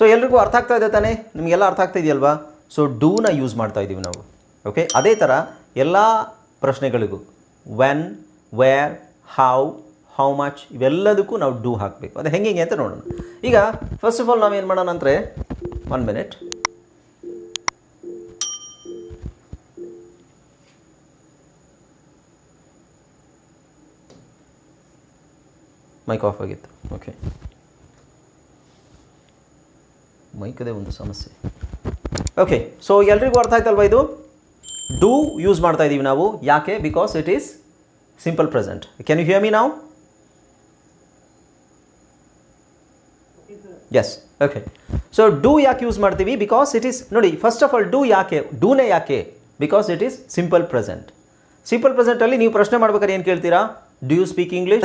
So ಎಲ್ರಿಗೂ ಅರ್ಥ ಆಗ್ತಾ ಇದೆ ತಾನೇ? ನಿಮಗೆಲ್ಲ ಅರ್ಥ ಆಗ್ತಾ ಇದೆಯಲ್ವಾ? ಸೊ ಡೂನ ಯೂಸ್ ಮಾಡ್ತಾ ಇದ್ದೀವಿ ನಾವು. ಓಕೆ ಅದೇ ಥರ ಎಲ್ಲ ಪ್ರಶ್ನೆಗಳಿಗೂ when where how how much ಇವೆಲ್ಲದಕ್ಕೂ ನಾವು ಡೂ ಹಾಕಬೇಕು. ಅದು ಹೆಂಗೆ ಹೆಂಗೆ ಅಂತ ನೋಡೋಣ. ಈಗ ಫಸ್ಟ್ ಆಫ್ ಆಲ್ ನಾವೇನು ಮಾಡೋಣ ಅಂದರೆ ಒನ್ ಮಿನಿಟ್ ಮೈಕ್ ಆಫ್ ಆಗಿತ್ತು. ಓಕೆ ಮೈಕದೇ ಒಂದು ಸಮಸ್ಯೆ. ಓಕೆ ಸೊ ಎಲ್ರಿಗೂ ಅರ್ಥ ಆಯ್ತಲ್ವಾ ಇದು? ಡೂ ಯೂಸ್ ಮಾಡ್ತಾ ಇದ್ದೀವಿ ನಾವು. ಯಾಕೆ? Because it is simple present can you hear me ನಾವು ಎಸ್ ಓಕೆ ಸೊ ಡೂ ಯಾಕೆ ಯೂಸ್ ಮಾಡ್ತೀವಿ? ಬಿಕಾಸ್ ಇಟ್ ಈಸ್ ನೋಡಿ ಫಸ್ಟ್ ಆಫ್ ಆಲ್ ಡೂ ಯಾಕೆ? ಡೂನೇ ಯಾಕೆ? Because it is simple present simple ಪ್ರೆಸೆಂಟಲ್ಲಿ ನೀವು ಪ್ರಶ್ನೆ ಮಾಡ್ಬೇಕಾದ್ರೆ ಏನು ಕೇಳ್ತೀರಾ? Do you speak English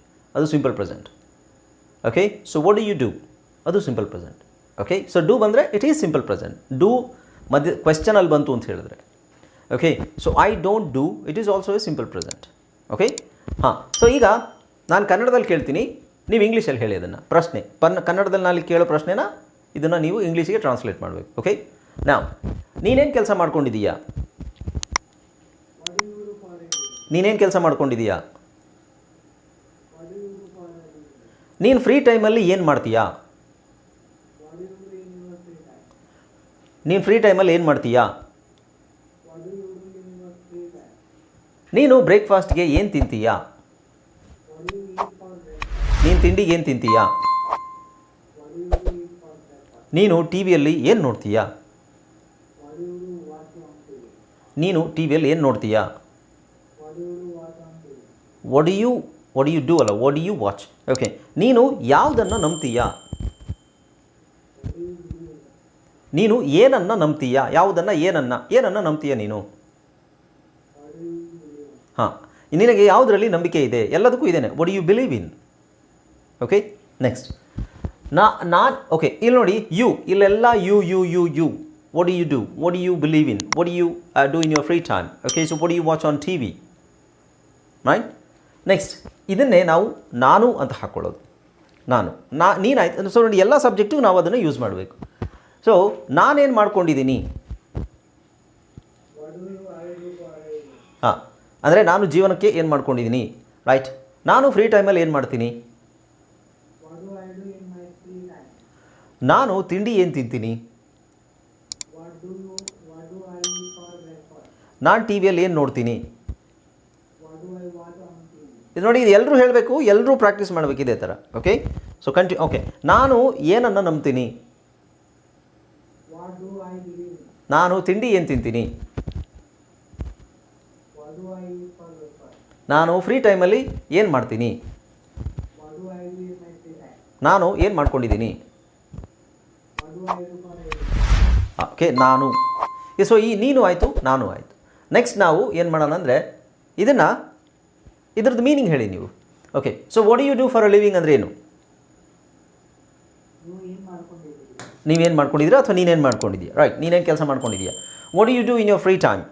ಅದು simple present okay so what do you do ಅದು simple present okay so do ಬಂದರೆ it is simple present do ಮಧ್ಯ ಕ್ವೆಶ್ಚನಲ್ಲಿ ಬಂತು ಅಂತ ಹೇಳಿದ್ರೆ. Okay so I don't do it is also a simple present okay ಹಾಂ. So ಈಗ ನಾನು ಕನ್ನಡದಲ್ಲಿ ಕೇಳ್ತೀನಿ. ನೀವು ಇಂಗ್ಲೀಷಲ್ಲಿ ಹೇಳಿ ಅದನ್ನು. ಪ್ರಶ್ನೆ. ಪನ್ ಕನ್ನಡದಲ್ಲಿ ನಾನು ಕೇಳೋ ಪ್ರಶ್ನೆನ ಇದನ್ನು ನೀವು ಇಂಗ್ಲೀಷಿಗೆ ಟ್ರಾನ್ಸ್ಲೇಟ್ ಮಾಡಬೇಕು. ಓಕೆ ನಾವು ನೀನೇನು ಕೆಲಸ ಮಾಡ್ಕೊಂಡಿದ್ದೀಯಾ ನೀನೇನು ಕೆಲಸ ಮಾಡ್ಕೊಂಡಿದ್ದೀಯಾ ನೀನು ಫ್ರೀ ಟೈಮಲ್ಲಿ ಏನು ಮಾಡ್ತೀಯಾ? ನೀನು ಫ್ರೀ ಟೈಮಲ್ಲಿ ಏನು ಮಾಡ್ತೀಯಾ? ನೀನು ಬ್ರೇಕ್ಫಾಸ್ಟ್ಗೆ ಏನು ತಿಂತೀಯಾ? ನೀನು ತಿಂಡಿಗೆ ಏನು ತಿಂತೀಯಾ? ನೀನು ಟಿ ವಿಯಲ್ಲಿ ಏನು ನೋಡ್ತೀಯಾ? ನೀನು ಟಿ ವಿಯಲ್ಲಿ ಏನು ನೋಡ್ತೀಯಾ? ಒಡಿಯು ವಾಟ್ ಯು ಡೂ ಅಲ್ಲ ವಾಟ್ ಯು ವಾಚ್ ಓಕೆ ನೀನು ಯಾವುದನ್ನು ನಂಬ್ತೀಯಾ? ನೀನು ಏನನ್ನು ನಂಬ್ತೀಯಾ? ಯಾವುದನ್ನು, ಏನನ್ನು? ಏನನ್ನು ನಂಬ್ತೀಯ ನೀನು? ಹಾಂ. ನಿನಗೆ ಯಾವುದರಲ್ಲಿ ನಂಬಿಕೆ ಇದೆ? ಎಲ್ಲದಕ್ಕೂ ಇದೇನೆ. What you believe in okay next ನಾ, ನಾನು ಓಕೆ ಇಲ್ಲಿ ನೋಡಿ ಯು ಇಲ್ಲೆಲ್ಲ you you you you what you do what you believe in what you do in your free time okay so what you watch on TV right next ಇದನ್ನೇ ನಾವು ನಾನು ಅಂತ ಹಾಕ್ಕೊಳ್ಳೋದು ನಾನು. ನಾ, ನೀನಾಯ್ತು ಸೊ ನೋಡಿ ಎಲ್ಲ ಸಬ್ಜೆಕ್ಟಿಗೂ ನಾವು ಅದನ್ನು ಯೂಸ್ ಮಾಡಬೇಕು. ಸೊ ನಾನೇನು ಮಾಡ್ಕೊಂಡಿದ್ದೀನಿ? ಹಾಂ, ಅಂದರೆ ನಾನು ಜೀವನಕ್ಕೆ ಏನು ಮಾಡ್ಕೊಂಡಿದ್ದೀನಿ? ರೈಟ್ ನಾನು ಫ್ರೀ ಟೈಮಲ್ಲಿ ಏನು ಮಾಡ್ತೀನಿ? ನಾನು ತಿಂಡಿ ಏನು ತಿಂತೀನಿ? ನಾನು ಟಿ ವಿಯಲ್ಲಿ ಏನು ನೋಡ್ತೀನಿ? ಇದು ನೋಡಿ, ಇದು ಎಲ್ಲರೂ ಹೇಳಬೇಕು ಎಲ್ಲರೂ ಪ್ರಾಕ್ಟೀಸ್ ಮಾಡಬೇಕು ಇದೇ ಥರ. ಓಕೆ ಸೊ ಕಂಟಿ ಓಕೆ ನಾನು ಏನನ್ನು ನಂಬ್ತೀನಿ? ನಾನು ತಿಂಡಿ ಏನು ತಿಂತೀನಿ? ನಾನು ಫ್ರೀ ಟೈಮಲ್ಲಿ ಏನು ಮಾಡ್ತೀನಿ? ನಾನು ಏನು ಮಾಡ್ಕೊಂಡಿದ್ದೀನಿ? ಓಕೆ ನಾನು. ಸೊ ಈ ನೀನು ಆಯಿತು, ನಾನು ಆಯಿತು. ನೆಕ್ಸ್ಟ್ ನಾವು ಏನು ಮಾಡೋಣ ಅಂದರೆ, ಇದನ್ನು ಇದ್ರದ್ದು ಮೀನಿಂಗ್ ಹೇಳಿ ನೀವು. Okay so what you do for a living ಅಂದರೆ ಏನು? ನೀವೇನು ಮಾಡ್ಕೊಂಡಿದ್ದೀರಾ ಅಥವಾ ನೀನೇನು ಮಾಡ್ಕೊಂಡಿದ್ದೀಯಾ? ರೈಟ್ ನೀನೇನು ಕೆಲಸ ಮಾಡ್ಕೊಂಡಿದ್ದೀಯಾ? What you do in your free time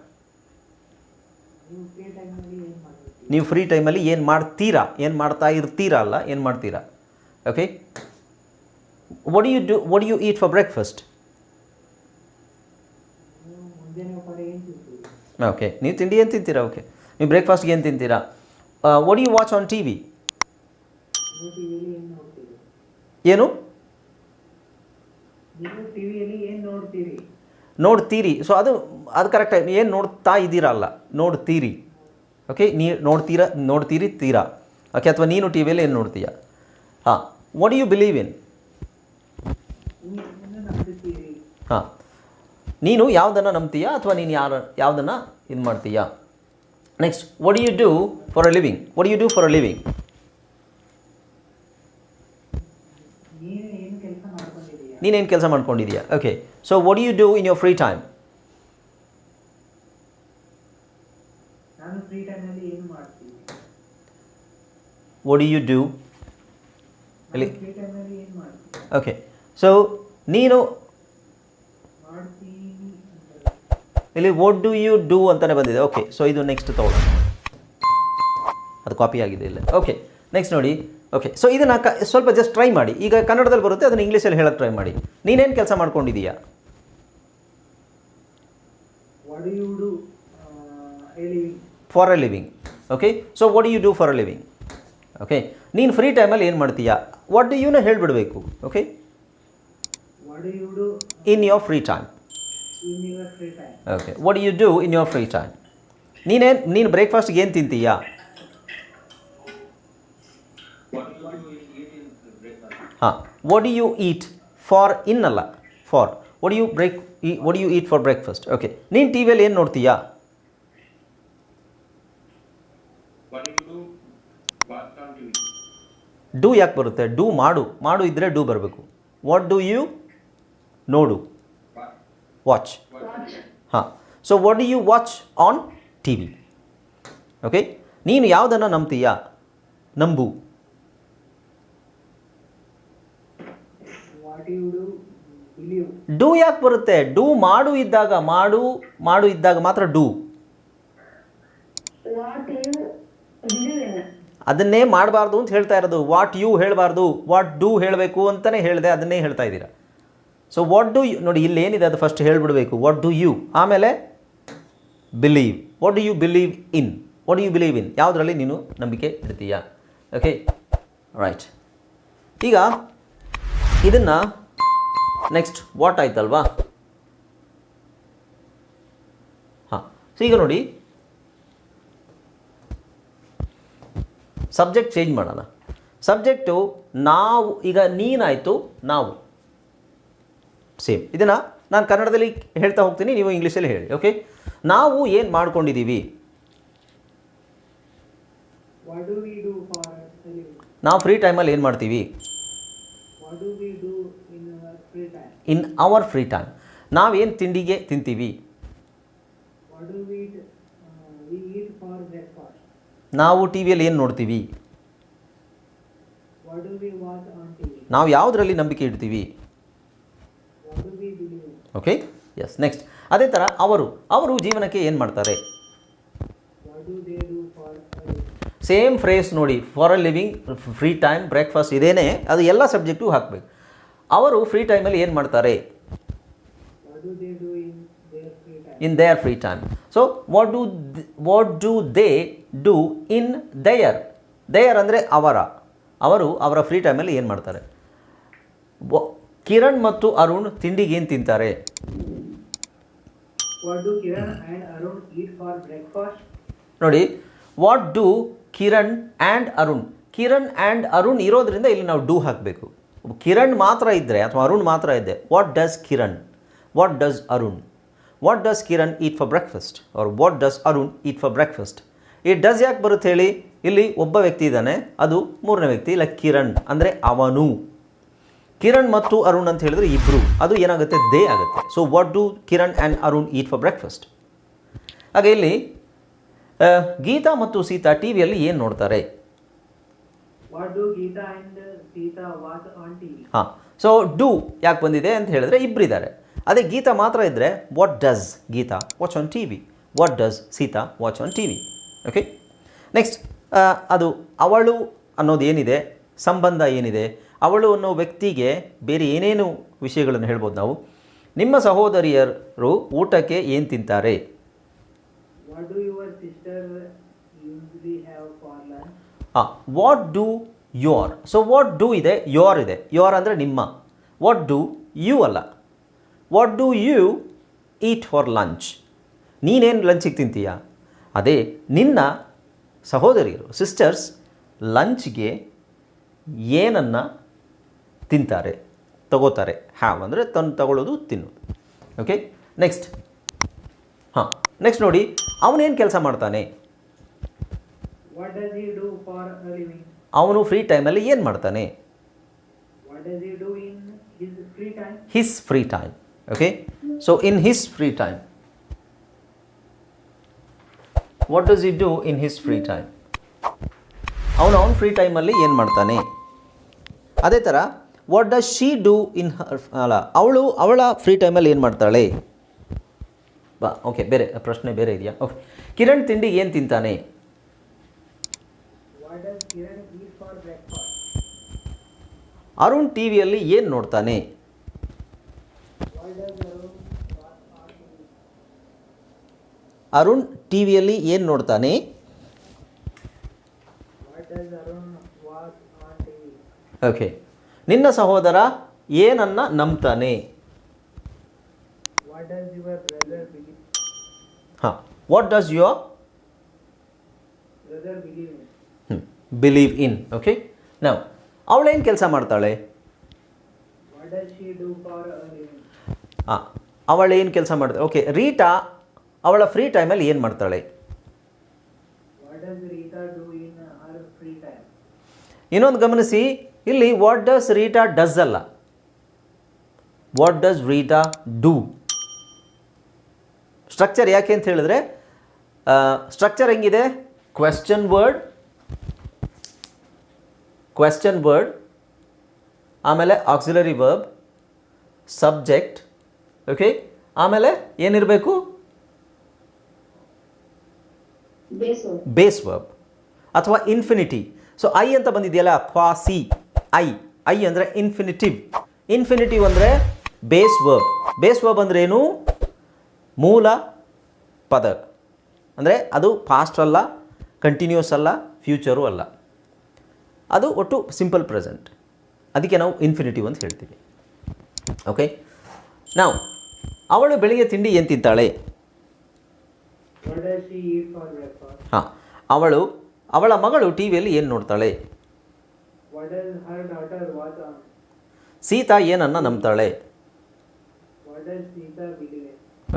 ನೀವು ಫ್ರೀ ಟೈಮಲ್ಲಿ ಏನು ಮಾಡ್ತೀರಾ? ಏನು ಮಾಡ್ತಾ ಇರ್ತೀರಾ ಅಲ್ಲ, ಏನು ಮಾಡ್ತೀರಾ? Okay what you do what you eat for breakfast okay ನೀವು ತಿಂಡಿ ಏನು ತಿಂತೀರಾ? ಓಕೆ ನೀವು ಬ್ರೇಕ್ಫಾಸ್ಟ್ಗೆ ಏನು ತಿಂತೀರಾ? What you watch on TV ಏನು? ನೋಡ್ತೀರಿ. ಸೊ ಅದು ಅದು ಕರೆಕ್ಟಾಗಿ ಏನು ನೋಡ್ತಾ ಇದ್ದೀರಲ್ಲ ನೋಡ್ತೀರಿ. ಓಕೆ ನೀ, ನೋಡ್ತೀರಾ, ನೋಡ್ತೀರಿ, ತೀರಾ. ಓಕೆ ಅಥವಾ ನೀನು ಟಿ ವಿಯಲ್ಲಿ ಏನು ನೋಡ್ತೀಯಾ? ಹಾಂ. ವಾಟ್ ಯು ಬಿಲೀವ್ ಇನ್ ಹಾಂ. ನೀನು ಯಾವುದನ್ನು ನಂಬ್ತೀಯಾ ಅಥವಾ ನೀನು ಯಾರು, ಯಾವುದನ್ನು ಇದು ಮಾಡ್ತೀಯಾ next what you do for a living what you do for a living ನೀನೇನು ಕೆಲಸ ಮಾಡ್ಕೊಂಡಿದ್ಯಾ? Okay so what you do in your free time ನಾನು ಫ್ರೀ ಟೈಮಲ್ಲಿ ಏನು ಮಾಡ್ತೀನಿ? ವಾಟ್ ಯು ಡೂ ಇಲ್ಲಿ ಫ್ರೀ ಟೈಮಲ್ಲಿ ಏನು ಮಾಡ್ತೀನಿ? ಓಕೆ ಸೊ ನೀನು ಮಾಡ್ತೀನಿ ಇಲ್ಲಿ ವಾಟ್ ಡು ಯು ಡೂ ಅಂತಲೇ ಬಂದಿದೆ. ಓಕೆ ಸೊ ಇದು ನೆಕ್ಸ್ಟ್ ತಗೊಳ್ಳೋಣ. ಅದು ಕಾಪಿ ಆಗಿದೆ ಇಲ್ಲ. ಓಕೆ ನೆಕ್ಸ್ಟ್ ನೋಡಿ. ಓಕೆ ಸೊ ಇದನ್ನು ಕ ಸ್ವಲ್ಪ ಜಸ್ಟ್ ಟ್ರೈ ಮಾಡಿ. ಈಗ ಕನ್ನಡದಲ್ಲಿ ಬರುತ್ತೆ ಅದನ್ನು ಇಂಗ್ಲೀಷಲ್ಲಿ ಹೇಳಕ್ಕೆ ಟ್ರೈ ಮಾಡಿ. ನೀನೇನು ಕೆಲಸ ಮಾಡ್ಕೊಂಡಿದೀಯಾ? For a living okay so what you do for a living okay ನೀನು ಫ್ರೀ ಟೈಮಲ್ಲಿ ಏನು ಮಾಡ್ತೀಯಾ? ವಾಟ್ ಡು ಯೂನ ಹೇಳಿಬಿಡಬೇಕು. Okay in your free time in your free time okay what you do in your free time ನೀನೇನು ನೀನು ಬ್ರೇಕ್ಫಾಸ್ಟ್ಗೆ ಏನು ತಿಂತೀಯಾ? ಹಾಂ. What you eat for in ಅಲ್ಲ? ಫಾರ್ ವಾಟ್ ಯು ಬ್ರೇಕ್ ಈ what you eat for breakfast okay ನೀನು ಟಿ ವಿಯಲ್ಲಿ ಏನು ನೋಡ್ತೀಯಾ? ಡೂ ಯಾಕೆ ಬರುತ್ತೆ? ಡೂ ಮಾಡು. ಮಾಡು ಇದ್ದರೆ ಡೂ ಬರಬೇಕು. ವಾಟ್ ಡೂ ಯು ನೋಡು. ವಾಚ್ ಹಾಂ so what do you watch on T okay ನೀನು ಯಾವುದನ್ನು ನಂಬ್ತೀಯಾ? ನಂಬು. ಡು ಯಾಕೆ ಬರುತ್ತೆ? ಡೂ ಮಾಡು ಇದ್ದಾಗ ಮಾಡು ಮಾಡು ಇದ್ದಾಗ ಮಾತ್ರ ಡೂ. ಅದನ್ನೇ ಮಾಡಬಾರ್ದು ಅಂತ ಹೇಳ್ತಾ ಇರೋದು. ವಾಟ್ ಯು ಹೇಳಬಾರ್ದು. ವಾಟ್ ಡೂ ಹೇಳಬೇಕು ಅಂತಲೇ ಹೇಳಿದೆ, ಅದನ್ನೇ ಹೇಳ್ತಾ ಇದ್ದೀರಾ? ಸೊ ವಾಟ್ ಡು ಯು ನೋಡಿ ಇಲ್ಲಿ ಏನಿದೆ ಅದು ಫಸ್ಟ್ ಹೇಳಿಬಿಡಬೇಕು. ವಾಟ್ ಡು ಯು ಆಮೇಲೆ believe what do you believe in what do you believe in ಯಾವುದರಲ್ಲಿ ನೀನು ನಂಬಿಕೆ ಇಡ್ತೀಯಾ? ಓಕೆ ರೈಟ್ ಈಗ ಇದನ್ನು ನೆಕ್ಸ್ಟ್ ವಾಟ್ ಆಯ್ತಲ್ವಾ? ಹಾಂ. ಸೊ ಈಗ ನೋಡಿ. ಸಬ್ಜೆಕ್ಟ್ ಚೇಂಜ್ ಮಾಡೋಣ. ಸಬ್ಜೆಕ್ಟು ನಾವು, ಈಗ ನೀನಾಯಿತು, ನಾವು. ಸೇಮ್ ಇದನ್ನು ನಾನು ಕನ್ನಡದಲ್ಲಿ ಹೇಳ್ತಾ ಹೋಗ್ತೀನಿ ನೀವು ಇಂಗ್ಲೀಷಲ್ಲಿ ಹೇಳಿ ಓಕೆ ನಾವು ಏನು ಮಾಡ್ಕೊಂಡಿದ್ದೀವಿ ನಾವು ಫ್ರೀ ಟೈಮಲ್ಲಿ ಏನು ಮಾಡ್ತೀವಿ? ಇನ್ ಅವರ್ ಫ್ರೀ ಟೈಮ್ ನಾವೇನು ತಿಂಡಿಗೆ ತಿಂತೀವಿ? ಬ್ರೇಕ್ಫಾಸ್ಟ್ ನಾವು ಟಿ ವಿಯಲ್ಲಿ ಏನು ನೋಡ್ತೀವಿ? ನಾವು ಯಾವುದರಲ್ಲಿ ನಂಬಿಕೆ ಇಡ್ತೀವಿ? ಓಕೆ ಎಸ್ ನೆಕ್ಸ್ಟ್ ಅದೇ ಥರ ಅವರು ಅವರು ಜೀವನಕ್ಕೆ ಏನು ಮಾಡ್ತಾರೆ? ಸೇಮ್ ಫ್ರೇಸ್ ನೋಡಿ for a living free time breakfast ಇದೇನೇ ಅದು ಎಲ್ಲ ಸಬ್ಜೆಕ್ಟು ಹಾಕಬೇಕು. ಅವರು ಫ್ರೀ ಟೈಮಲ್ಲಿ ಏನು ಮಾಡ್ತಾರೆ? In their free time in their free time so what do what do they do in their their ಅಂದರೆ ಅವರ. ಅವರು ಅವರ ಫ್ರೀ ಟೈಮಲ್ಲಿ ಏನು ಮಾಡ್ತಾರೆ? ಕಿರಣ್ ಮತ್ತು ಅರುಣ್ ತಿಂಡಿಗೆ ಏನು ತಿಂತಾರೆ? ನೋಡಿ what do Kiran and Arun Kiran and Arun ಇರೋದ್ರಿಂದ ಇಲ್ಲಿ ನಾವು ಡೂ ಹಾಕಬೇಕು. ಕಿರಣ್ ಮಾತ್ರ ಇದ್ದರೆ ಅಥವಾ ಅರುಣ್ ಮಾತ್ರ ಇದ್ದೆ what does Kiran what does Arun what does Kiran eat for breakfast or what does Arun eat for breakfast ಈ ಡಸ್ ಯಾಕೆ ಬರುತ್ತೆ ಹೇಳಿ? ಇಲ್ಲಿ ಒಬ್ಬ ವ್ಯಕ್ತಿ ಇದ್ದಾನೆ ಅದು ಮೂರನೇ ವ್ಯಕ್ತಿ ಇಲ್ಲ ಕಿರಣ್ ಅಂದರೆ ಅವನು. ಕಿರಣ್ ಮತ್ತು ಅರುಣ್ ಅಂತ ಹೇಳಿದ್ರೆ ಇಬ್ಬರು ಅದು ಏನಾಗುತ್ತೆ? ದೇ ಆಗುತ್ತೆ. So what do Kiran and Arun eat for breakfast ಹಾಗೆ ಇಲ್ಲಿ ಗೀತಾ ಮತ್ತು ಸೀತಾ ಟಿ ವಿಯಲ್ಲಿ ಏನು ನೋಡ್ತಾರೆ? ಹಾಂ. ಸೊ ಡೂ ಯಾಕೆ ಬಂದಿದೆ ಅಂತ ಹೇಳಿದ್ರೆ ಇಬ್ಬರಿದ್ದಾರೆ ಅದೇ ಗೀತಾ ಮಾತ್ರ ಇದ್ದರೆ what does Geeta watch on TV what does Sita watch on TV okay next ಅದು ಅವಳು ಅನ್ನೋದು ಏನಿದೆ? ಸಂಬಂಧ ಏನಿದೆ? ಅವಳು ಅನ್ನೋ ವ್ಯಕ್ತಿಗೆ ಬೇರೆ ಏನೇನು ವಿಷಯಗಳನ್ನು ಹೇಳ್ಬೋದು ನಾವು? ನಿಮ್ಮ ಸಹೋದರಿಯರು ಊಟಕ್ಕೆ ಏನು ತಿಂತಾರೆ? ಹಾಂ what do your so what do ಇದೆ ಯೋರ್ ಇದೆ. ಯೋರ್ ಅಂದರೆ ನಿಮ್ಮ. ವಾಟ್ ಡೂ ಯು ಅಲ್ಲ. What do you eat for lunch ನೀನೇನು ಲಂಚಿಗೆ ತಿಂತೀಯಾ? ಅದೇ ನಿನ್ನ ಸಹೋದರಿಯರು ಸಿಸ್ಟರ್ಸ್ ಲಂಚ್ಗೆ ಏನನ್ನು ತಿಂತಾರೆ ತಗೋತಾರೆ. ಹ್ಯಾವ್ ಅಂದರೆ ತಂದು ತಗೊಳ್ಳೋದು ತಿನ್ನೋದು. ಓಕೆ ನೆಕ್ಸ್ಟ್ ಹಾಂ ನೆಕ್ಸ್ಟ್ ನೋಡಿ ಅವನೇನು ಕೆಲಸ ಮಾಡ್ತಾನೆ? ಅವನು ಫ್ರೀ ಟೈಮಲ್ಲಿ ಏನು ಮಾಡ್ತಾನೆ. His free time okay so in his free time what does he do in his free time ಅವನು ಅವನ ಫ್ರೀ ಟೈಮಲ್ಲಿ ಏನು ಮಾಡ್ತಾನೆ? ಅದೇ ಥರ what does she do in her ಅಲ್ಲ ಅವಳು ಅವಳ ಫ್ರೀ ಟೈಮಲ್ಲಿ ಏನು ಮಾಡ್ತಾಳೆ? ಬಾ ಓಕೆ ಬೇರೆ ಪ್ರಶ್ನೆ ಬೇರೆ ಇದೆಯಾ? ಓಕೆ ಕಿರಣ್ ತಿಂಡಿ ಏನು ತಿಂತಾನೆ? What does Kiran eat for breakfast? Arun T ವಿಯಲ್ಲಿ ಏನು ನೋಡ್ತಾನೆ? ಅರುಣ್ ಟಿ ವಿಯಲ್ಲಿ ಏನು ನೋಡ್ತಾನೆ? ಓಕೆ ನಿನ್ನ ಸಹೋದರ ಏನನ್ನ ನಂಬ್ತಾನೆ What does your brother believe? ಹಾಂ what does your Brother believe in? Believe in okay ನಾವು ಅವಳೇನು ಕೆಲಸ ಮಾಡ್ತಾಳೆ? ಹಾಂ ಅವಳೇನು ಕೆಲಸ ಮಾಡ್ತಾಳೆ ಓಕೆ ರೀಟಾ ಅವಳ ಫ್ರೀ ಟೈಮಲ್ಲಿ ಏನು ಮಾಡ್ತಾಳೆ? ಇನ್ನೊಂದು ಗಮನಿಸಿ ಇಲ್ಲಿ ವಾಟ್ ಡಸ್ ರೀಟಾ ಡಸ್ ಅಲ್ಲ. What does Rita do structure ಯಾಕೆ ಅಂತ ಹೇಳಿದ್ರೆ ಸ್ಟ್ರಕ್ಚರ್ ಹೆಂಗಿದೆ? ಕ್ವೆಶ್ಚನ್ ವರ್ಡ್ ಕ್ವೆಶ್ಚನ್ ವರ್ಡ್ ಆಮೇಲೆ ಆಕ್ಸಿಲರಿ ವರ್ಬ್ ಸಬ್ಜೆಕ್ಟ್ ಓಕೆ ಆಮೇಲೆ ಏನಿರಬೇಕು? ಬೇಸ್ ವರ್ಬ್ ಅಥವಾ ಇನ್ಫಿನಿಟಿ ಸೊ ಐ ಅಂತ ಬಂದಿದೆಯಲ್ಲ? ಕ್ವಾಸಿ ಐ ಐ ಅಂದರೆ ಇನ್ಫಿನಿಟಿವ್ ಇನ್ಫಿನಿಟಿವ್ ಅಂದರೆ ಬೇಸ್ ವರ್ಬ್ ಬೇಸ್ ವರ್ಬ್ ಅಂದರೆ ಏನು? ಮೂಲ ಪದ. ಅಂದರೆ ಅದು ಪಾಸ್ಟ್ ಅಲ್ಲ ಕಂಟಿನ್ಯೂಸ್ ಅಲ್ಲ ಫ್ಯೂಚರು ಅಲ್ಲ. ಅದು ಒಟ್ಟು ಸಿಂಪಲ್ ಪ್ರೆಸೆಂಟ್ ಅದಕ್ಕೆ ನಾವು ಇನ್ಫಿನಿಟಿವ್ ಅಂತ ಹೇಳ್ತೀವಿ. ಓಕೆ ನಾವು ಅವಳು ಬೆಳಿಗ್ಗೆ ತಿಂಡಿ ಏನು ತಿಂತಾಳೆ? ಹಾಂ ಅವಳು ಅವಳ ಮಗಳು ಟಿ ವಿಯಲ್ಲಿ ಏನು ನೋಡ್ತಾಳೆ What does her daughter watch on? Sita ಏನನ್ನ ನಂಬ್ತಾಳೆ?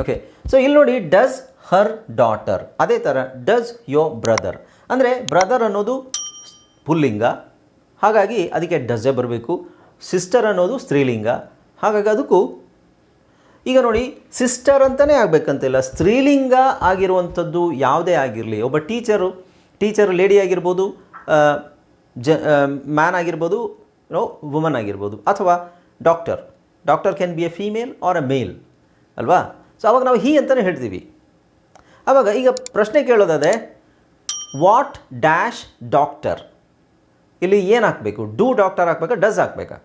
ಓಕೆ ಸೊ ಇಲ್ಲಿ ನೋಡಿ ಡಸ್ ಹರ್ ಡಾಟರ್ ಅದೇ ಥರ ಡಸ್ ಯೋ ಬ್ರದರ್ ಅಂದರೆ ಬ್ರದರ್ ಅನ್ನೋದು ಪುಲ್ಲಿಂಗ ಹಾಗಾಗಿ ಅದಕ್ಕೆ ಡಸ್ಸೇ ಬರಬೇಕು. ಸಿಸ್ಟರ್ ಅನ್ನೋದು ಸ್ತ್ರೀಲಿಂಗ ಹಾಗಾಗಿ ಅದಕ್ಕೂ ಈಗ ನೋಡಿ ಸಿಸ್ಟರ್ ಅಂತಲೇ ಆಗಬೇಕಂತಿಲ್ಲ. ಸ್ತ್ರೀಲಿಂಗ ಆಗಿರುವಂಥದ್ದು ಯಾವುದೇ ಆಗಿರಲಿ. ಒಬ್ಬ ಟೀಚರು ಟೀಚರ್ ಲೇಡಿ ಆಗಿರ್ಬೋದು ಜ ಮ್ಯಾನ್ ಆಗಿರ್ಬೋದು ನೋ ವುಮನ್ ಆಗಿರ್ಬೋದು. ಅಥವಾ doctor doctor can be a female or a male ಅಲ್ವಾ? ಸೊ ಅವಾಗ ನಾವು ಹೀ ಅಂತಲೇ ಹೇಳ್ತೀವಿ. ಆವಾಗ ಈಗ ಪ್ರಶ್ನೆ ಕೇಳೋದಾದರೆ ವಾಟ್ ಡ್ಯಾಶ್ ಡಾಕ್ಟರ್ ಇಲ್ಲಿ ಏನು ಹಾಕಬೇಕು? ಡೂ ಡಾಕ್ಟರ್ ಹಾಕ್ಬೇಕಾ ಡಸ್ ಹಾಕ್ಬೇಕಾ.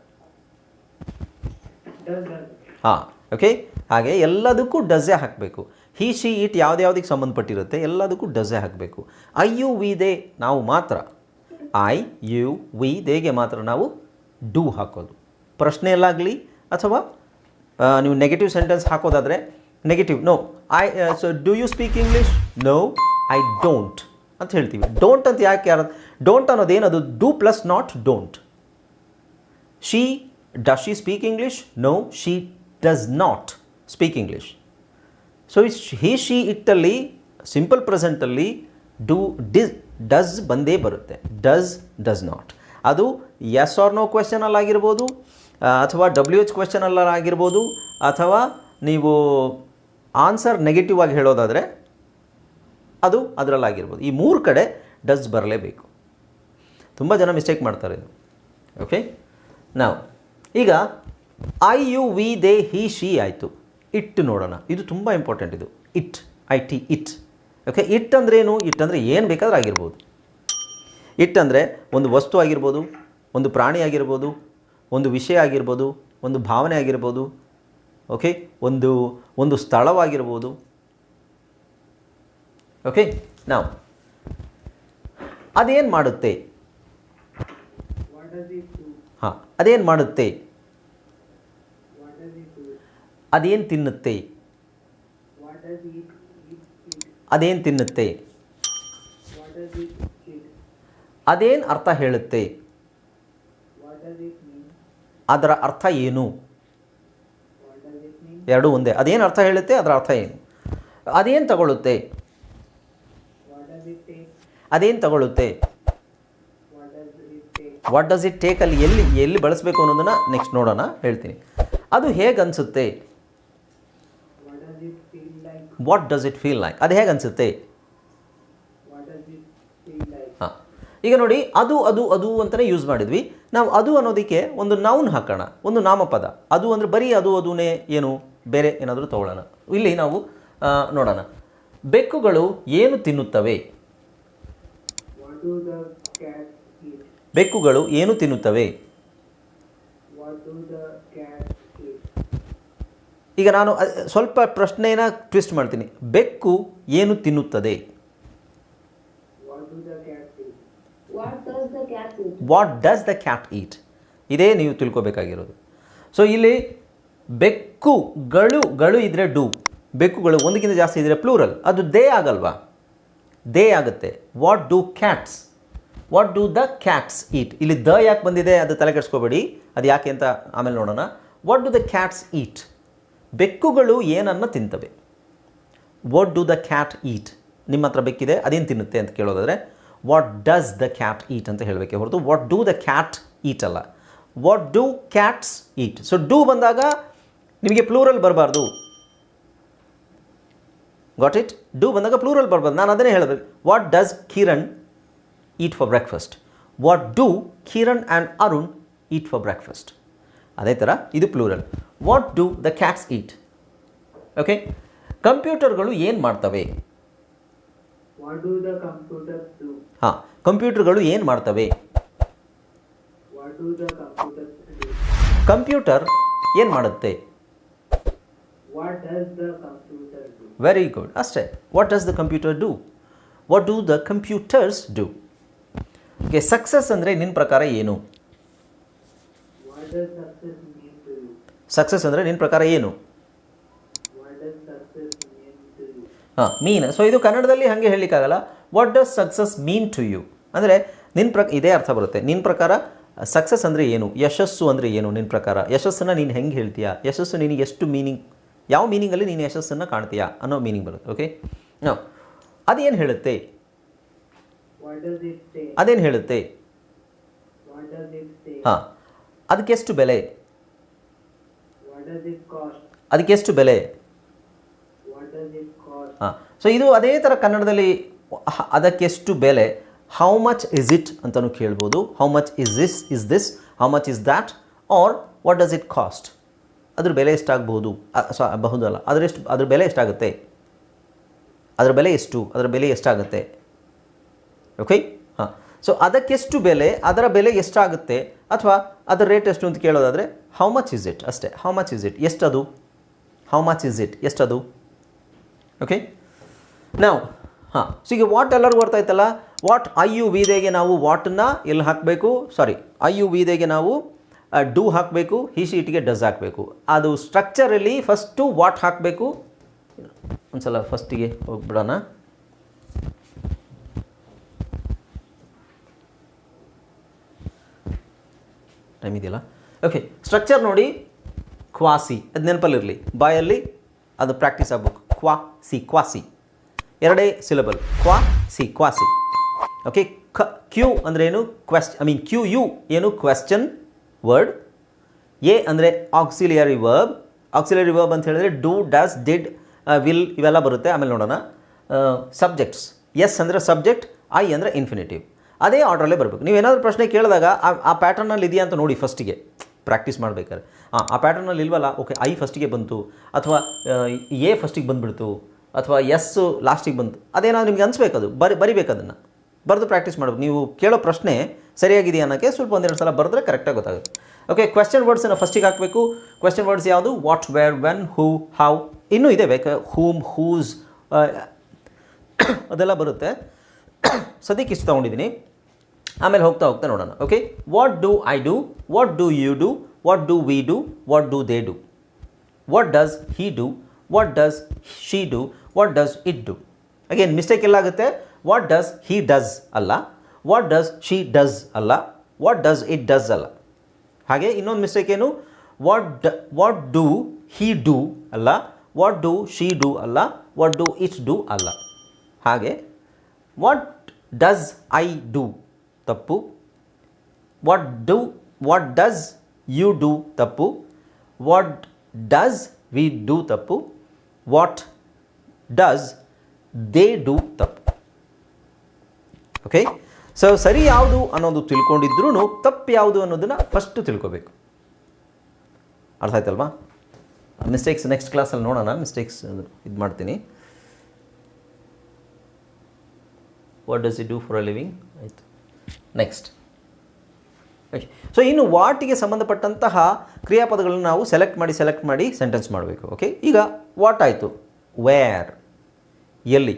ಹಾಂ ಓಕೆ ಹಾಗೆ ಎಲ್ಲದಕ್ಕೂ ಡಸ್ಸೇ ಹಾಕಬೇಕು. ಹಿ ಶಿ ಇಟ್ ಯಾವ್ದು ಯಾವ್ದಕ್ಕೆ ಸಂಬಂಧಪಟ್ಟಿರುತ್ತೆ, ಎಲ್ಲದಕ್ಕೂ ಡಸ್ಸೇ ಹಾಕಬೇಕು. ಐ ಯು ವಿ ದೇ ನಾವು ಮಾತ್ರ. ಐ, ಯು, ವಿ, ದೇಗೆ ಮಾತ್ರ ನಾವು ಡೂ ಹಾಕೋದು. ಪ್ರಶ್ನೆಯಲ್ಲಾಗಲಿ ಅಥವಾ ನೀವು negative sentence ಹಾಕೋದಾದರೆ negative no I so do you speak English no I don't ಅಂತ ಹೇಳ್ತೀವಿ. ಡೋಂಟ್ ಅಂತ ಯಾಕೆ ಯಾರು don't ಅನ್ನೋದೇನದು do plus not don't she does she speak English no she does not speak English so he she ಇಟ್ಟಲ್ಲಿ simple ಪ್ರೆಸೆಂಟಲ್ಲಿ do this does ಬಂದೇ ಬರುತ್ತೆ. Does does not ಅದು yes or no ಕ್ವೆಶನಲ್ಲಾಗಿರ್ಬೋದು ಅಥವಾ ಡಬ್ಲ್ಯೂ ಎಚ್ ಕ್ವೆಶನಲ್ಲಾಗಿರ್ಬೋದು ಅಥವಾ ನೀವು answer negative ಆಗಿ ಹೇಳೋದಾದರೆ ಅದು ಅದರಲ್ಲಾಗಿರ್ಬೋದು. ಈ ಮೂರು ಕಡೆ ಡಸ್ ಬರಲೇಬೇಕು. ತುಂಬ ಜನ ಮಿಸ್ಟೇಕ್ ಮಾಡ್ತಾರೆ ಇದು. ಓಕೆ ನಾವು ಈಗ I you we they he she ಆಯಿತು. ಇಟ್ ನೋಡೋಣ. ಇದು ತುಂಬ ಇಂಪಾರ್ಟೆಂಟ್ ಇದು. It I T it okay it ಏನು ಇಟ್ ಅಂದರೆ ಏನು ಬೇಕಾದ್ರೂ ಆಗಿರ್ಬೋದು ಇಟ್ ಅಂದರೆ ಒಂದು ವಸ್ತು ಆಗಿರ್ಬೋದು, ಒಂದು ಪ್ರಾಣಿ ಆಗಿರ್ಬೋದು, ಒಂದು ವಿಷಯ ಆಗಿರ್ಬೋದು, ಒಂದು ಭಾವನೆ ಆಗಿರ್ಬೋದು ಓಕೆ ಒಂದು ಒಂದು ಸ್ಥಳವಾಗಿರ್ಬೋದು ಓಕೆ ನಾವು ಅದೇನು ಮಾಡುತ್ತೆ? ಹಾಂ, ಅದೇನು ಮಾಡುತ್ತೆ? ಅದೇನು ತಿನ್ನುತ್ತೆ ಅದೇನು ತಿನ್ನುತ್ತೆ? ಅದೇನು ಅರ್ಥ ಹೇಳುತ್ತೆ? ಅದರ ಅರ್ಥ ಏನು? ಎರಡೂ ಒಂದೇ ಅದೇನು ಅರ್ಥ ಹೇಳುತ್ತೆ, ಅದರ ಅರ್ಥ ಏನು ಅದೇನು ತಗೊಳ್ಳುತ್ತೆ? ಅದೇನು ತಗೊಳ್ಳುತ್ತೆ? ವಾಟ್ ಡಸ್ ಇಟ್ ಟೇಕ್ ಅಲ್ಲಿ ಎಲ್ಲಿ ಎಲ್ಲಿ ಬಳಸಬೇಕು ಅನ್ನೋದನ್ನು ನೆಕ್ಸ್ಟ್ ನೋಡೋಣ, ಹೇಳ್ತೀನಿ ಅದು ಹೇಗೆ ಅನಿಸುತ್ತೆ what does it feel like ಅದು ಹೇಗೆ ಅನಿಸುತ್ತೆ? What does it feel like? ಹಾಂ. ಈಗ ನೋಡಿ ಅದು ಅದು ಅದು ಅಂತಲೇ ಯೂಸ್ ಮಾಡಿದ್ವಿ. ನಾವು ಅದು ಅನ್ನೋದಕ್ಕೆ ಒಂದು ನೌನ್ ಹಾಕೋಣ. ಒಂದು ನಾಮಪದ. ಅದು ಅಂದರೆ ಬರೀ ಅದು ಅದುನೇ ಏನು? ಬೇರೆ ಏನಾದರೂ ತಗೊಳ್ಳೋಣ. ಇಲ್ಲಿ ನಾವು ನೋಡೋಣ. ಬೆಕ್ಕುಗಳು ಏನು ತಿನ್ನುತ್ತವೆ? What do the cats eat? ಬೆಕ್ಕುಗಳು ಏನು ತಿನ್ನುತ್ತವೆ What do the cats eat? ಈಗ ನಾನು ಸ್ವಲ್ಪ ಪ್ರಶ್ನೆನ ಟ್ವಿಸ್ಟ್ ಮಾಡ್ತೀನಿ. ಬೆಕ್ಕು ಏನು ತಿನ್ನುತ್ತದೆ? What does the cat eat ಇದೇ ನೀವು ತಿಳ್ಕೊಬೇಕಾಗಿರೋದು. ಸೊ ಇಲ್ಲಿ ಬೆಕ್ಕುಗಳು, ಗಳು ಇದ್ದರೆ ಡು ಬೆಕ್ಕುಗಳು ಒಂದಕ್ಕಿಂತ ಜಾಸ್ತಿ ಇದ್ದರೆ ಪ್ಲೂರಲ್ ಅದು ದೇ ಆಗಲ್ವಾ? ದೇ ಆಗುತ್ತೆ. What do cats what do the cats eat ಇಲ್ಲಿ ದ ಯಾಕೆ ಬಂದಿದೆ? ಅದು ತಲೆ ಕೆಡಿಸ್ಕೋಬೇಡಿ. ಅದು ಯಾಕೆ ಅಂತ ಆಮೇಲೆ ನೋಡೋಣ. What do the cats eat ಬೆಕ್ಕುಗಳು ಏನನ್ನು ತಿಂತವೆ? What do the cat eat ನಿಮ್ಮ ಹತ್ರ ಬೆಕ್ಕಿದೆ, ಅದೇನು ತಿನ್ನುತ್ತೆ ಅಂತ ಕೇಳೋದಾದರೆ what does the cat eat ಅಂತ ಹೇಳಬೇಕೆ ಹೊರತು what do the cat eat ಅಲ್ಲ. What do cats eat so do ಬಂದಾಗ ನಿಮಗೆ ಪ್ಲೂರಲ್ ಬರಬಾರ್ದು. ಗಾಟ್ ಇಟ್ ಡೂ ಬಂದಾಗ ಪ್ಲೂರಲ್ ಬರಬಾರ್ದು. ನಾನು ಅದನ್ನೇ ಹೇಳಬೇಕು what does Kiran eat for breakfast what do Kiran and Arun eat for breakfast ಅದೇ ಥರ ಇದು plural what do the cats eat okay ಕಂಪ್ಯೂಟರ್ಗಳು ಏನು ಮಾಡ್ತವೆ? What do the computers do? ಹಾಂ ಕಂಪ್ಯೂಟರ್ಗಳು ಏನು ಮಾಡ್ತವೆ? What do the computers do? Computer ಏನು ಮಾಡುತ್ತೆ? What does the computer do? Very good ಅಷ್ಟೇ. What does the computer do what do the computers do okay success ಅಂದರೆ ನಿನ್ನ ಪ್ರಕಾರ ಏನು? ಸಕ್ಸಸ್ ಅಂದರೆ ನಿನ್ನ ಪ್ರಕಾರ ಏನು? ಹಾಂ ಮೀನ್ ಸೊ ಇದು ಕನ್ನಡದಲ್ಲಿ ಹಾಗೆ ಹೇಳಲಿಕ್ಕಾಗಲ್ಲ. What does success mean to you ಅಂದರೆ ನಿನ್ನ ಪ್ರ ಇದೇ ಅರ್ಥ ಬರುತ್ತೆ. ನಿನ್ನ ಪ್ರಕಾರ ಸಕ್ಸಸ್ ಅಂದರೆ ಏನು? ಯಶಸ್ಸು ಅಂದರೆ ಏನು ನಿನ್ನ ಪ್ರಕಾರ? ಯಶಸ್ಸನ್ನು ನೀನು ಹೆಂಗೆ ಹೇಳ್ತೀಯಾ? ಯಶಸ್ಸು ನಿನಗೆ ಎಷ್ಟು ಮೀನಿಂಗ್ ಯಾವ ಮೀನಿಂಗಲ್ಲಿ ನೀನು ಯಶಸ್ಸನ್ನು ಕಾಣ್ತೀಯಾ ಅನ್ನೋ ಮೀನಿಂಗ್ ಬರುತ್ತೆ ಓಕೆ ಹಾಂ ಅದೇನು ಹೇಳುತ್ತೆ? ಅದೇನು ಹೇಳುತ್ತೆ? ಹಾಂ, ಅದಕ್ಕೆಷ್ಟು ಬೆಲೆ? Cost? ಅದಕ್ಕೆಷ್ಟು ಬೆಲೆ? ಹಾಂ. ಸೊ ಇದು ಅದೇ ಥರ ಕನ್ನಡದಲ್ಲಿ ಅದಕ್ಕೆ ಅದಕ್ಕೆಷ್ಟು ಬೆಲೆ? ಹೌ ಮಚ್ ಇಸ್ ಇಟ್ ಅಂತಲೂ ಕೇಳ್ಬೋದು. How much is this is this how much is that are what does it cost ಅದ್ರ ಬೆಲೆ ಎಷ್ಟಾಗ್ಬೋದು? ಸೊ ಬಹುದಲ್ಲ. ಅದ್ರ ಎಷ್ಟು ಅದ್ರ ಬೆಲೆ ಎಷ್ಟಾಗುತ್ತೆ? ಅದರ ಬೆಲೆ ಎಷ್ಟು? ಅದರ ಬೆಲೆ ಎಷ್ಟಾಗುತ್ತೆ? ಓಕೆ ಹಾಂ. ಸೊ ಅದಕ್ಕೆಷ್ಟು ಬೆಲೆ? ಅದರ ಬೆಲೆ ಎಷ್ಟಾಗುತ್ತೆ? ಅಥವಾ ಅದರ ರೇಟ್ ಎಷ್ಟು ಅಂತ ಕೇಳೋದಾದರೆ ಹೌ ಮಚ್ ಇಸ್ ಇಟ್ ಅಷ್ಟೇ. ಹೌ ಮಚ್ ಇಸ್ ಇಟ್ ಎಷ್ಟದು? ಹೌ ಮಚ್ ಇಸ್ ಇಟ್ ಎಷ್ಟದು? ಓಕೆ ನಾವು ಹಾಂ. ಸೊ ಈಗ ವಾಟ್ ಎಲ್ಲರಿಗೂ ಬರ್ತಾಯ್ತಲ್ಲ ವಾಟ್ ಐ ಯು ವಿದೆಗೆ ನಾವು ವಾಟನ್ನ ಎಲ್ಲಿ ಹಾಕಬೇಕು? ಸಾರಿ ಐ ಯು ವಿದೆಗೆ ನಾವು ಡೂ ಹಾಕಬೇಕು. ಹಿ ಶೀಟಿಗೆ ಡಸ್ ಹಾಕಬೇಕು. ಅದು ಸ್ಟ್ರಕ್ಚರಲ್ಲಿ ಫಸ್ಟು ವಾಟ್ ಹಾಕಬೇಕು? ಒಂದ್ಸಲ ಫಸ್ಟಿಗೆ ಹೋಗ್ಬಿಡೋಣ. ಟೈಮ್ ಇದೆಯಲ್ಲ? ಓಕೆ ಸ್ಟ್ರಕ್ಚರ್ ನೋಡಿ ಕ್ವಾಸಿ ಅದು ನೆನಪಲ್ಲಿರಲಿ. ಬಾಯಲ್ಲಿ ಅದು ಪ್ರಾಕ್ಟೀಸ್ ಆಗ್ಬೇಕು. ಕ್ವಾ ಸಿ ಕ್ವಾಸಿ ಎರಡೇ ಸಿಲಬಲ್ ಕ್ವಾ ಸಿ ಕ್ವಾಸಿ ಓಕೆ ಕ ಕ್ಯೂ ಅಂದರೆ ಏನು? Quest I mean Q U ಏನು? ಕ್ವೆಶ್ಚನ್ ವರ್ಡ್ ಎ ಅಂದರೆ ಆಕ್ಸಿಲಿಯರಿ ವರ್ಬ್ ಆಕ್ಸಿಲಿಯರಿ ವರ್ಬ್ ಅಂತ ಹೇಳಿದ್ರೆ ಡೂ ಡಸ್ ಡಿಡ್ ವಿಲ್ ಇವೆಲ್ಲ ಬರುತ್ತೆ. ಆಮೇಲೆ ನೋಡೋಣ. ಸಬ್ಜೆಕ್ಟ್ಸ್ ಎಸ್ ಅಂದರೆ ಸಬ್ಜೆಕ್ಟ್ ಐ ಅಂದರೆ ಇನ್ಫಿನಿಟಿವ್ ಅದೇ ಆರ್ಡ್ರಲ್ಲೇ ಬರಬೇಕು. ನೀವೇನಾದರೂ ಪ್ರಶ್ನೆ ಕೇಳಿದಾಗ ಆ- ಆ ಪ್ಯಾಟರ್ನಲ್ಲಿ ಇದೆಯಾ ಅಂತ ನೋಡಿ ಫಸ್ಟಿಗೆ ಪ್ರಾಕ್ಟೀಸ್ ಮಾಡಬೇಕಾದ್ರೆ. ಹಾಂ ಆ ಪ್ಯಾಟರ್ನಲ್ಲಿ ಇಲ್ವಲ್ಲ? ಓಕೆ ಐ ಫಸ್ಟಿಗೆ ಬಂತು, ಅಥವಾ ಎ ಫಸ್ಟಿಗೆ ಬಂದುಬಿಡ್ತು, ಅಥವಾ ಎಸ್ ಲಾಸ್ಟಿಗೆ ಬಂತು, ಅದೇನಾದ್ರೂ ನಿಮ್ಗೆ ಅನಿಸ್ಬೇಕು ಅದು ಬರಿ, ಬರಿಬೇಕು ಅದನ್ನು. ಬರೆದು ಪ್ರಾಕ್ಟೀಸ್ ಮಾಡಬೇಕು. ನೀವು ಕೇಳೋ ಪ್ರಶ್ನೆ ಸರಿಯಾಗಿದೆಯಾ ಅನ್ನೋಕ್ಕೆ ಸ್ವಲ್ಪ ಒಂದೆರಡು ಸಲ ಬರೆದ್ರೆ ಕರೆಕ್ಟಾಗಿ ಗೊತ್ತಾಗುತ್ತೆ. ಓಕೆ ಕ್ವೆಶ್ಚನ್ ವರ್ಡ್ಸನ್ನು ಫಸ್ಟಿಗೆ ಹಾಕಬೇಕು. ಕ್ವೆಶ್ಚನ್ ವರ್ಡ್ಸ್ ಯಾವುದು? What where when who how ಇನ್ನೂ ಇದೆ ಬೇಕು? ಹೂಮ್ ಹೂಸ್ ಅದೆಲ್ಲ ಬರುತ್ತೆ. ಸದ್ಯಕ್ಕೆ ಇಷ್ಟು ತೊಗೊಂಡಿದ್ದೀನಿ. ಆಮೇಲೆ ಹೋಗ್ತಾ ಹೋಗ್ತಾ ನೋಡೋಣ. Okay what do I do what do you do what do we do what do they do what does he do what does she do what does it do again mistake ಎಲ್ಲಾಗುತ್ತೆ what does he does ಅಲ್ಲ. What does she does ಅಲ್ಲ. What does it does ಅಲ್ಲ. ಹಾಗೆ ಇನ್ನೊಂದು mistake ಏನು? What ಡ what do he do ಅಲ್ಲ. What do she do ಅಲ್ಲ. What do it do ಅಲ್ಲ. ಹಾಗೆ ವಾಟ್ ಡಸ್ ಐ ಡೂ ತಪ್ಪು? What do what does you do ತಪ್ಪು? ವಾಟ್ ಡಸ್ ವಿ ಡೂ ತಪ್ಪು? ವಾಟ್ ಡಸ್ ದೇ ಡೂ ತಪ್ಪು? Okay so ಸರಿ ಯಾವುದು ಅನ್ನೋದು ತಿಳ್ಕೊಂಡಿದ್ರೂ ತಪ್ಪು ಯಾವುದು ಅನ್ನೋದನ್ನು ಫಸ್ಟು ತಿಳ್ಕೊಬೇಕು. ಅರ್ಥ ಆಯ್ತಲ್ವಾ ಮಿಸ್ಟೇಕ್ಸ್ ನೆಕ್ಸ್ಟ್ ಕ್ಲಾಸಲ್ಲಿ ನೋಡೋಣ ಮಿಸ್ಟೇಕ್ಸ್ ಇದು ಮಾಡ್ತೀನಿ. What does he do for a living ಆಯಿತು. ನೆಕ್ಸ್ಟ್ ಓಕೆ ಸೊ ಇನ್ನು ವಾಟಿಗೆ ಸಂಬಂಧಪಟ್ಟಂತಹ ಕ್ರಿಯಾಪದಗಳನ್ನು ನಾವು ಸೆಲೆಕ್ಟ್ ಮಾಡಿ ಸೆಲೆಕ್ಟ್ ಮಾಡಿ ಸೆಂಟೆನ್ಸ್ ಮಾಡಬೇಕು. ಓಕೆ ಈಗ ವಾಟ್ ಆಯಿತು? ವೇರ್ ಎಲ್ಲಿ?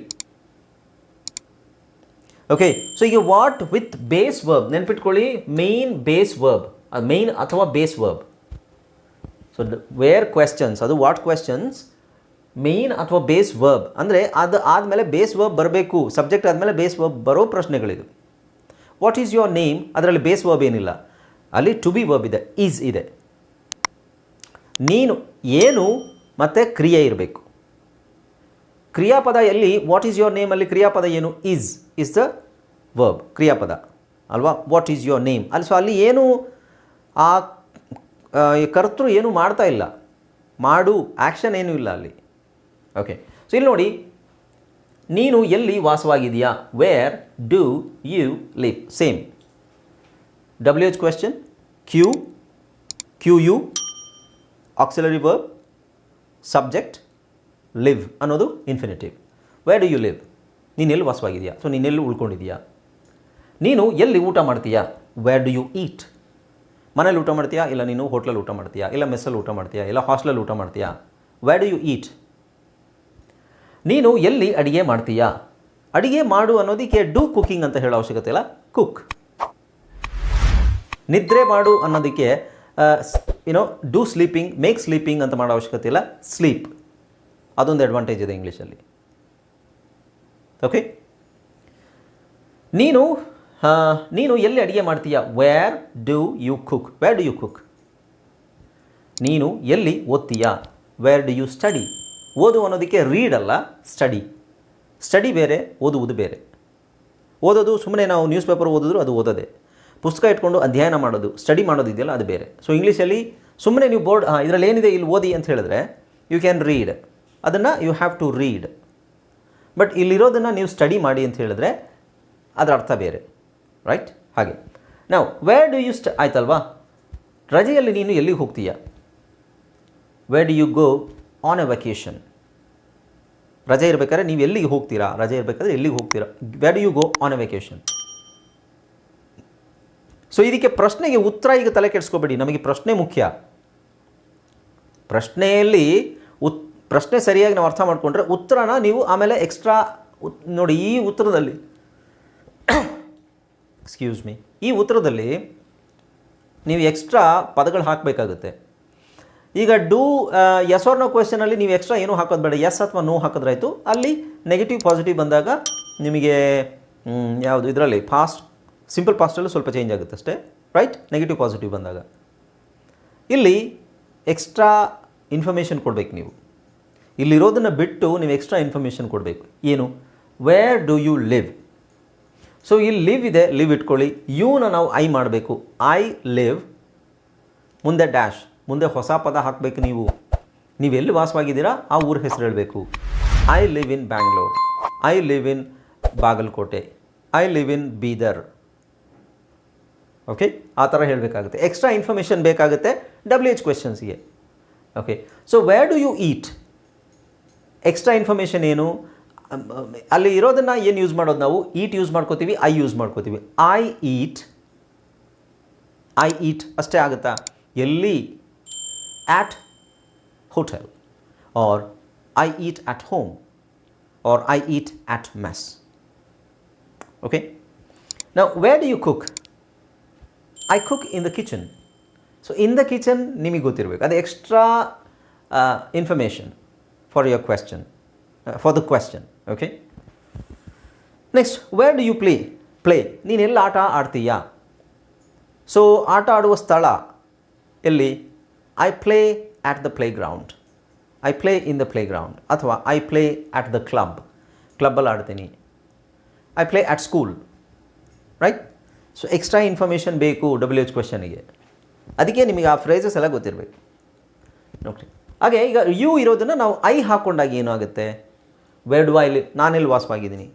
ಓಕೆ ಸೊ ಈಗ ವಾಟ್ ವಿತ್ ಬೇಸ್ ವರ್ಬ್ ನೆನ್ಪಿಟ್ಕೊಳ್ಳಿ. ಮೇನ್ ಬೇಸ್ ವರ್ಬ್ ಮೇನ್ ಅಥವಾ base verb so where questions ಅದು ವಾಟ್ ಕ್ವೆಶ್ಚನ್ಸ್ ಮೇನ್ ಅಥವಾ ಬೇಸ್ ವರ್ಬ್ ಅಂದರೆ ಅದು ಆದಮೇಲೆ ಬೇಸ್ ವರ್ಬ್ ಬರಬೇಕು. ಸಬ್ಜೆಕ್ಟ್ ಆದಮೇಲೆ ಬೇಸ್ ವರ್ಬ್ ಬರೋ ಪ್ರಶ್ನೆಗಳಿದು. ವಾಟ್ ಈಸ್ ಯುವರ್ ನೇಮ್ ಅದರಲ್ಲಿ ಬೇಸ್ ವರ್ಬ್ ಏನಿಲ್ಲ. ಅಲ್ಲಿ ಟು ಬಿ ವರ್ಬ್ ಇದೆ ಈಸ್ ಇದೆ. ನೀನು, ಏನು ಮತ್ತು ಕ್ರಿಯೆ ಇರಬೇಕು. ಕ್ರಿಯಾಪದ ಎಲ್ಲಿ ವಾಟ್ ಈಸ್ ಯುವರ್ ನೇಮಲ್ಲಿ ಕ್ರಿಯಾಪದ ಏನು? ಈಸ್ ಇಸ್ ದ ವರ್ಬ್ ಕ್ರಿಯಾಪದ. ಅಲ್ವಾ? ವಾಟ್ ಈಸ್ ಯುವರ್ ನೇಮ್ ಅಲ್ಲಿ ಸೊ ಅಲ್ಲಿ ಏನು, ಆ ಕರ್ತೃ ಏನು ಮಾಡ್ತಾ ಇಲ್ಲ. ಮಾಡು ಆ್ಯಕ್ಷನ್ ಏನೂ ಇಲ್ಲ ಅಲ್ಲಿ. ಓಕೆ ಸೊ ಇಲ್ಲಿ ನೋಡಿ ನೀನು ಎಲ್ಲಿ ವಾಸವಾಗಿದೆಯಾ where do you live same W H question Q Q U auxiliary verb subject live ಅನ್ನೋದು infinitive where do you live ನೀನೆಲ್ಲಿ ವಾಸವಾಗಿದೆಯಾ ಸೊ ನೀನೆಲ್ಲಿ ಉಳ್ಕೊಂಡಿದೆಯಾ ನೀನು ಎಲ್ಲಿ ಊಟ ಮಾಡ್ತೀಯಾ? ವೇರ್ ಡು ಯು ಈಟ್ ಮನೇಲಿ ಊಟ ಮಾಡ್ತೀಯಾ? ಇಲ್ಲ, ನೀನು ಹೋಟ್ಲಲ್ಲಿ ಊಟ ಮಾಡ್ತೀಯಾ? ಇಲ್ಲ ಮೆಸ್ಸಲ್ಲಿ ಊಟ ಮಾಡ್ತೀಯಾ? ಇಲ್ಲ ಹಾಸ್ಟೆಲಲ್ಲಿ ಊಟ ಮಾಡ್ತೀಯಾ? ವೇರ್ ಡು ಯು ಈಟ್ ನೀನು ಎಲ್ಲಿ ಅಡಿಗೆ ಮಾಡ್ತೀಯಾ? ಅಡಿಗೆ ಮಾಡು ಅನ್ನೋದಕ್ಕೆ ಡೂ ಕುಕಿಂಗ್ ಅಂತ ಹೇಳೋ ಅವಶ್ಯಕತೆ ಇಲ್ಲ. ಕುಕ್ ನಿದ್ರೆ ಮಾಡು ಅನ್ನೋದಕ್ಕೆ you know do sleeping make sleeping ಅಂತ ಮಾಡೋ ಅವಶ್ಯಕತೆ ಇಲ್ಲ. ಸ್ಲೀಪ್ ಅದೊಂದು ಅಡ್ವಾಂಟೇಜ್ ಇದೆ ಇಂಗ್ಲೀಷಲ್ಲಿ. ಓಕೆ ನೀನು ನೀನು ಎಲ್ಲಿ ಅಡುಗೆ ಮಾಡ್ತೀಯಾ? Where do you cook where do you cook ನೀನು ಎಲ್ಲಿ ಓದ್ತೀಯಾ? ವೇರ್ ಡು ಯು ಸ್ಟಡಿ ಓದು ಅನ್ನೋದಕ್ಕೆ ರೀಡ್ ಅಲ್ಲ ಸ್ಟಡಿ ಸ್ಟಡಿ ಬೇರೆ, ಓದುವುದು ಬೇರೆ. ಓದೋದು ಸುಮ್ಮನೆ ನಾವು ನ್ಯೂಸ್ ಪೇಪರ್ ಓದಿದ್ರು ಅದು ಓದೋದೇ. ಪುಸ್ತಕ ಇಟ್ಕೊಂಡು ಅಧ್ಯಯನ ಮಾಡೋದು ಸ್ಟಡಿ ಮಾಡೋದು ಇದೆಯಲ್ಲ, ಅದು ಬೇರೆ. ಸೊ ಇಂಗ್ಲೀಷಲ್ಲಿ ಸುಮ್ಮನೆ ನೀವು ಬೋರ್ಡ್ ಇದರಲ್ಲಿ ಏನಿದೆ ಇಲ್ಲಿ ಓದಿ ಅಂತ ಹೇಳಿದ್ರೆ ಯು ಕ್ಯಾನ್ ರೀಡ್ ಅದನ್ನು you have to read but ಇಲ್ಲಿರೋದನ್ನು ನೀವು ಸ್ಟಡಿ ಮಾಡಿ ಅಂತ ಹೇಳಿದ್ರೆ, ಅದರ ಅರ್ಥ ಬೇರೆ. ರೈಟ್ ಹಾಗೆ. ನಾವು ವೇರ್ ಡು ಯು ಸ್ಟ್ ಆಯ್ತಲ್ವಾ? ರಜೆಯಲ್ಲಿ ನೀನು ಎಲ್ಲಿಗೆ ಹೋಗ್ತೀಯಾ? Where do you go on a vacation ರಜೆ ಇರಬೇಕಾದ್ರೆ ನೀವು ಎಲ್ಲಿಗೆ ಹೋಗ್ತೀರಾ? ರಜೆ ಇರಬೇಕಾದ್ರೆ ಎಲ್ಲಿಗೆ ಹೋಗ್ತೀರಾ? Where you go on a vacation so ಇದಕ್ಕೆ ಪ್ರಶ್ನೆಗೆ ಉತ್ತರ ಈಗ ತಲೆ ಕೆಡಿಸ್ಕೋಬೇಡಿ. ನಮಗೆ ಪ್ರಶ್ನೆ ಮುಖ್ಯ. ಪ್ರಶ್ನೆಯಲ್ಲಿ ಉತ್, ಪ್ರಶ್ನೆ ಸರಿಯಾಗಿ ನಾವು ಅರ್ಥ ಮಾಡಿಕೊಂಡ್ರೆ ಉತ್ತರನ ನೀವು ಆಮೇಲೆ ಎಕ್ಸ್ಟ್ರಾ ನೋಡಿ ಈ ಉತ್ತರದಲ್ಲಿ ಎಕ್ಸ್ಕ್ಯೂಸ್ ಮೀ ಈ ಉತ್ತರದಲ್ಲಿ ನೀವು ಎಕ್ಸ್ಟ್ರಾ ಪದಗಳು ಹಾಕಬೇಕಾಗುತ್ತೆ. ಈಗ ಡೂ ಎಸ್ ಆರ್ ನೋ ಕ್ವೆಶನಲ್ಲಿ ನೀವು ಎಕ್ಸ್ಟ್ರಾ ಏನೂ ಹಾಕೋದು ಬೇಡ. ಎಸ್ ಅಥವಾ ನೋ ಹಾಕಿದ್ರಾಯ್ತು. ಅಲ್ಲಿ ನೆಗೆಟಿವ್ ಪಾಸಿಟಿವ್ ಬಂದಾಗ ನಿಮಗೆ ಯಾವುದು? ಇದರಲ್ಲಿ ಫಾಸ್ಟ್ ಸಿಂಪಲ್ ಪಾಸ್ಟಲ್ಲೂ ಸ್ವಲ್ಪ ಚೇಂಜ್ ಆಗುತ್ತೆ ಅಷ್ಟೇ. ರೈಟ್ ನೆಗೆಟಿವ್ ಪಾಸಿಟಿವ್ ಬಂದಾಗ. ಇಲ್ಲಿ ಎಕ್ಸ್ಟ್ರಾ ಇನ್ಫಾರ್ಮೇಷನ್ ಕೊಡಬೇಕು ನೀವು. ಇಲ್ಲಿರೋದನ್ನು ಬಿಟ್ಟು ನೀವು ಎಕ್ಸ್ಟ್ರಾ ಇನ್ಫಾರ್ಮೇಷನ್ ಕೊಡಬೇಕು. ಏನು? Where do you live so ಇಲ್ಲಿ ಲಿವ್ ಇದೆ. ಲಿವ್ ಇಟ್ಕೊಳ್ಳಿ. ಯೂನ ನಾವು ಐ ಮಾಡಬೇಕು. ಐ ಲಿವ್ ಮುಂದೆ ಡ್ಯಾಶ್ ಮುಂದೆ ಹೊಸ ಪದ ಹಾಕಬೇಕು ನೀವು. ನೀವು ಎಲ್ಲಿ ವಾಸವಾಗಿದ್ದೀರಾ? ಆ ಊರ ಹೆಸರು ಹೇಳಬೇಕು. I live in Bangalore I live in Bagalkote. I live in Bidar. Okay ಆ ಥರ ಹೇಳಬೇಕಾಗುತ್ತೆ. ಎಕ್ಸ್ಟ್ರಾ ಇನ್ಫಾರ್ಮೇಷನ್ ಬೇಕಾಗುತ್ತೆ. W H ಕ್ವೆಶನ್ಸ್ಗೆ okay so where do you eat extra information ಏನು? ಅಲ್ಲಿ ಇರೋದನ್ನು ಏನು ಯೂಸ್ ಮಾಡೋದು ನಾವು? ಈಟ್ ಯೂಸ್ ಮಾಡ್ಕೋತೀವಿ ಐ ಯೂಸ್ ಮಾಡ್ಕೋತೀವಿ. ಐ ಈಟ್ ಐ ಈಟ್ ಅಷ್ಟೇ ಆಗುತ್ತಾ? ಎಲ್ಲಿ at hotel or I eat at home or I eat at mess okay ನಾವು where do you cook I cook in the kitchen so in the kitchen ನಿಮಗೆ ಗೊತ್ತಿರಬೇಕು ಅದು extra information for your question for the question okay next where do you play play ನೀನು ಎಲ್ಲಿ ಆಟ ಆಡ್ತೀಯಾ so ಆಟ ಆಡುವ ಸ್ಥಳ ಎಲ್ಲಿ I play at the playground I play in the playground ಅಥವಾ I play at the club ಕ್ಲಬ್ಬಲ್ಲಿ ಆಡ್ತೀನಿ. I play at school right so extra information ಬೇಕು ಡಬ್ಲ್ಯೂ ಎಚ್ ಕ್ವೆಶನಿಗೆ ಅದಕ್ಕೆ ನಿಮಗೆ ಆ ಫ್ರೇಸಸ್ ಎಲ್ಲ ಗೊತ್ತಿರಬೇಕು. ಓಕೆ ಹಾಗೆ ಈಗ ಯು ಇರೋದನ್ನು ನಾವು ಐ ಹಾಕ್ಕೊಂಡಾಗ ಏನೂ ಆಗುತ್ತೆ ವೇರ್ ವೈಲ್ ಐ ಲಿವ್ ನಾನೆಲ್ಲಿ ವಾಸವಾಗಿದ್ದೀನಿ?